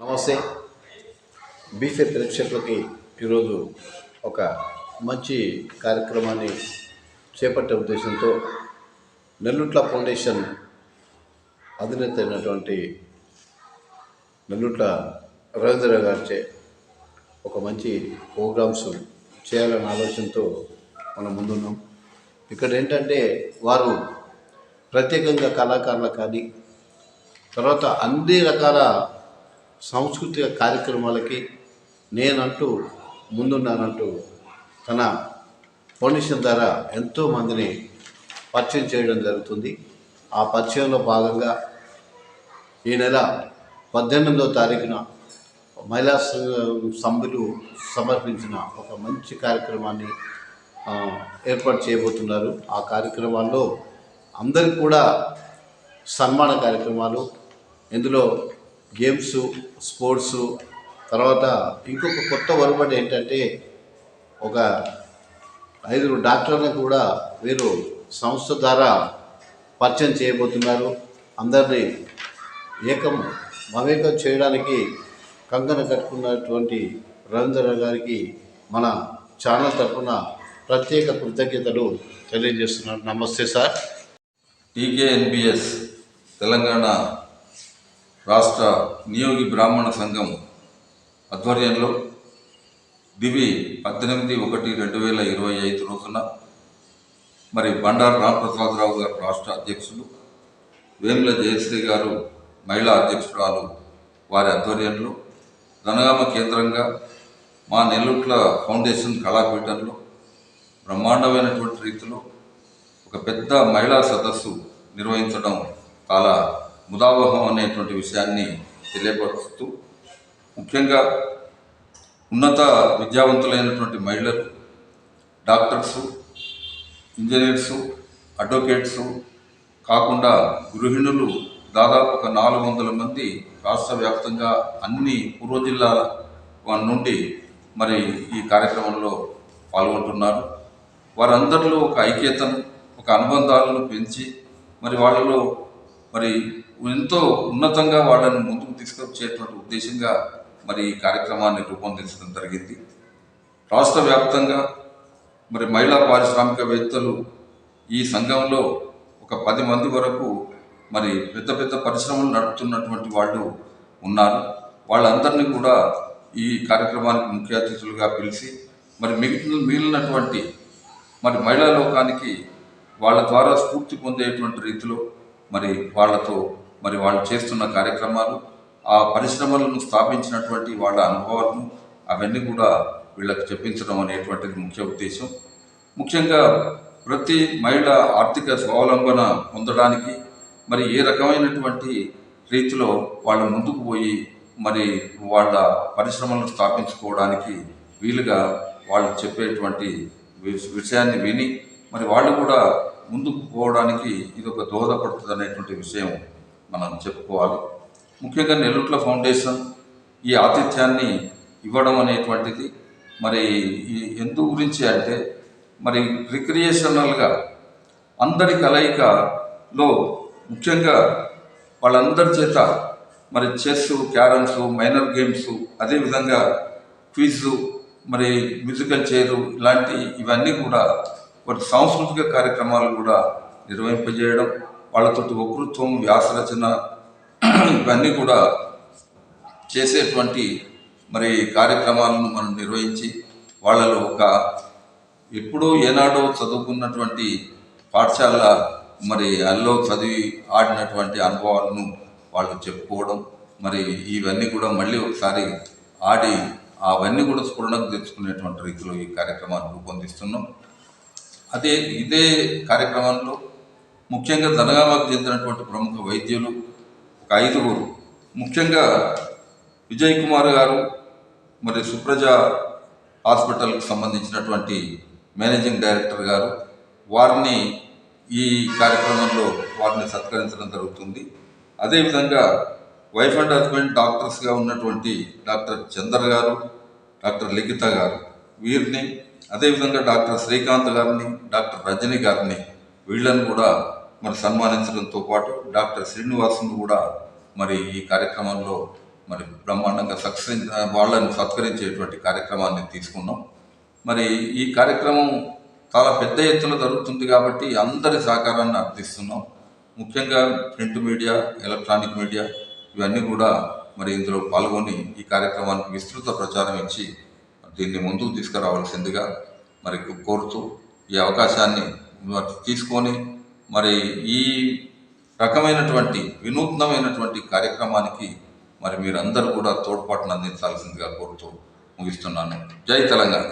నమస్తే. బీఫే ప్రేక్షకులకి ఈరోజు ఒక మంచి కార్యక్రమాన్ని చేపట్టే ఉద్దేశంతో నెల్లుట్ల ఫౌండేషన్ అధినేత అయినటువంటి నెల్లుట్ల రవీంద్ర గారిచే ఒక మంచి ప్రోగ్రామ్స్ చేయాలనే ఆలోచనతో మనం ముందున్నాం. ఇక్కడ ఏంటంటే వారు ప్రత్యేకంగా కళాకారులు కానీ తర్వాత అన్ని రకాల సాంస్కృతిక కార్యక్రమాలకి నేనంటూ ముందున్నానంటూ తన ఫౌండేషన్ ద్వారా ఎంతో మందిని పరిచయం చేయడం జరుగుతుంది. ఆ పరిచయంలో భాగంగా ఈ నెల పద్దెనిమిదవ తారీఖున మహిళా సభ్యులు సమర్పించిన ఒక మంచి కార్యక్రమాన్ని ఏర్పాటు చేయబోతున్నారు. ఆ కార్యక్రమాల్లో అందరికి కూడా సన్మాన కార్యక్రమాలు ఇందులో గేమ్స్ స్పోర్ట్స్ తర్వాత ఇంకొక కొత్త ఒరబడి ఏంటంటే ఒక ఐదుగురు డాక్టర్లను కూడా వీరు సంస్థ ద్వారా పరిచయం చేయబోతున్నారు. అందరినీ ఏకం మమేకం చేయడానికి కంకణ కట్టుకున్నటువంటి రవీంద్ర గారికి మన ఛానల్ తరఫున ప్రత్యేక కృతజ్ఞతలు తెలియజేస్తున్నాను. నమస్తే సార్. టీకేఎన్బిఎస్ తెలంగాణ రాష్ట్ర నియోగి బ్రాహ్మణ సంఘం ఆధ్వర్యంలో దివి పద్దెనిమిది ఒకటి రెండు వేల ఇరవై ఐదు రోజున మరి బండారు రామప్రసాదరావు గారు రాష్ట్ర అధ్యక్షులు వేముల జయశ్రీ గారు మహిళా అధ్యక్షురాలు వారి ఆధ్వర్యంలో ధనగామ కేంద్రంగా మా నెల్లూట్ల ఫౌండేషన్ కళాపీఠంలో బ్రహ్మాండమైనటువంటి రీతిలో ఒక పెద్ద మహిళా సదస్సు నిర్వహించడం చాలా ముదావహం అనేటువంటి విషయాన్ని తెలియపరుస్తూ ముఖ్యంగా ఉన్నత విద్యావంతులైనటువంటి మహిళలు డాక్టర్సు ఇంజనీర్సు అడ్వకేట్సు కాకుండా గృహిణులు దాదాపు ఒక నాలుగు వందల మంది రాష్ట్ర వ్యాప్తంగా అన్ని పూర్వ జిల్లాల వారి నుండి మరి ఈ కార్యక్రమంలో పాల్గొంటున్నారు. వారందరిలో ఒక ఐక్యతను ఒక అనుబంధాలను పెంచి మరి వాళ్ళలో మరి ఎంతో ఉన్నతంగా వాళ్ళని ముందుకు తీసుకొచ్చేటువంటి ఉద్దేశంగా మరి ఈ కార్యక్రమాన్ని రూపొందించడం జరిగింది. రాష్ట్ర వ్యాప్తంగా మరి మహిళా పారిశ్రామికవేత్తలు ఈ సంఘంలో ఒక పది మంది వరకు మరి పెద్ద పెద్ద పరిశ్రమలు నడుపుతున్నటువంటి వాళ్ళు ఉన్నారు. వాళ్ళందరినీ కూడా ఈ కార్యక్రమానికి ముఖ్య అతిథులుగా పిలిచి మరి మిగిలిన మిగిలినటువంటి మరి మహిళా లోకానికి వాళ్ళ ద్వారా స్ఫూర్తి పొందేటువంటి రీతిలో మరి వాళ్ళతో మరి వాళ్ళు చేస్తున్న కార్యక్రమాలు ఆ పరిశ్రమలను స్థాపించినటువంటి వాళ్ళ అనుభవాలను అవన్నీ కూడా వీళ్ళకి చెప్పించడం అనేటువంటిది ముఖ్య ఉద్దేశం. ముఖ్యంగా ప్రతి మహిళ ఆర్థిక స్వావలంబన పొందడానికి మరి ఏ రకమైనటువంటి రీతిలో వాళ్ళు ముందుకు పోయి మరి వాళ్ళ పరిశ్రమలను స్థాపించుకోవడానికి వీలుగా వాళ్ళు చెప్పేటువంటి విషయాన్ని విని మరి వాళ్ళు కూడా ముందుకు పోవడానికి ఇది ఒక దోహదపడుతుంది అనేటువంటి విషయం మనం చెప్పుకోవాలి. ముఖ్యంగా నెల్లుట్ల ఫౌండేషన్ ఈ ఆతిథ్యాన్ని ఇవ్వడం అనేటువంటిది మరి ఈ ఎందు గురించి అంటే మరి రిక్రియేషనల్గా అందరి కలయికలో ముఖ్యంగా వాళ్ళందరి చేత మరి చెస్ క్యారమ్స్ మైనర్ గేమ్స్ అదేవిధంగా క్విజ్ మరి మ్యూజికల్ చైరు ఇలాంటి ఇవన్నీ కూడా వాటి సాంస్కృతిక కార్యక్రమాలు కూడా నిర్వహింపజేయడం వాళ్ళతో వకృత్వం వ్యాసరచన ఇవన్నీ కూడా చేసేటువంటి మరి కార్యక్రమాలను మనం నిర్వహించి వాళ్ళలో ఒక ఎప్పుడో ఏనాడో చదువుకున్నటువంటి పాఠశాల మరి అల్లో చదివి ఆడినటువంటి అనుభవాలను వాళ్ళు చెప్పుకోవడం మరి ఇవన్నీ కూడా మళ్ళీ ఒకసారి ఆడి అవన్నీ కూడా స్ఫురణకు తెచ్చుకునేటువంటి రీతిలో ఈ కార్యక్రమాన్ని రూపొందిస్తున్నాం. అదే ఇదే కార్యక్రమంలో ముఖ్యంగా జనగామకు చెందినటువంటి ప్రముఖ వైద్యులు ఒక ఐదుగురు. ముఖ్యంగా విజయ్ కుమార్ గారు మరి సుప్రజ హాస్పిటల్కి సంబంధించినటువంటి మేనేజింగ్ డైరెక్టర్ గారు. వారిని ఈ కార్యక్రమంలో వారిని సత్కరించడం జరుగుతుంది. అదేవిధంగా వైఫ్ అండ్ హస్బెండ్ డాక్టర్స్గా ఉన్నటువంటి డాక్టర్ చందర్ గారు డాక్టర్ లిఖిత గారు వీరిని అదేవిధంగా డాక్టర్ శ్రీకాంత్ గారిని డాక్టర్ రజని గారిని వీళ్ళని కూడా మరి సన్మానించడంతో పాటు డాక్టర్ శ్రీనివాసును కూడా మరి ఈ కార్యక్రమంలో మరి బ్రహ్మాండంగా సక్సెస్ వాళ్ళని సత్కరించేటువంటి కార్యక్రమాన్ని తీసుకున్నాం. మరి ఈ కార్యక్రమం చాలా పెద్ద ఎత్తున జరుగుతుంది కాబట్టి అందరి సహకారాన్ని అర్థిస్తున్నాం. ముఖ్యంగా ప్రింట్ మీడియా ఎలక్ట్రానిక్ మీడియా ఇవన్నీ కూడా మరి ఇందులో పాల్గొని ఈ కార్యక్రమానికి విస్తృత ప్రచారం ఇచ్చి దీన్ని ముందుకు తీసుకురావాల్సిందిగా మరి కోరుతూ ఈ అవకాశాన్ని తీసుకొని మరి ఈ రకమైనటువంటి వినూత్నమైనటువంటి కార్యక్రమానికి మరి మీరందరూ కూడా తోడ్పాటును అందించాల్సిందిగా కోరుతూ ముగిస్తున్నాను. జై తెలంగాణ.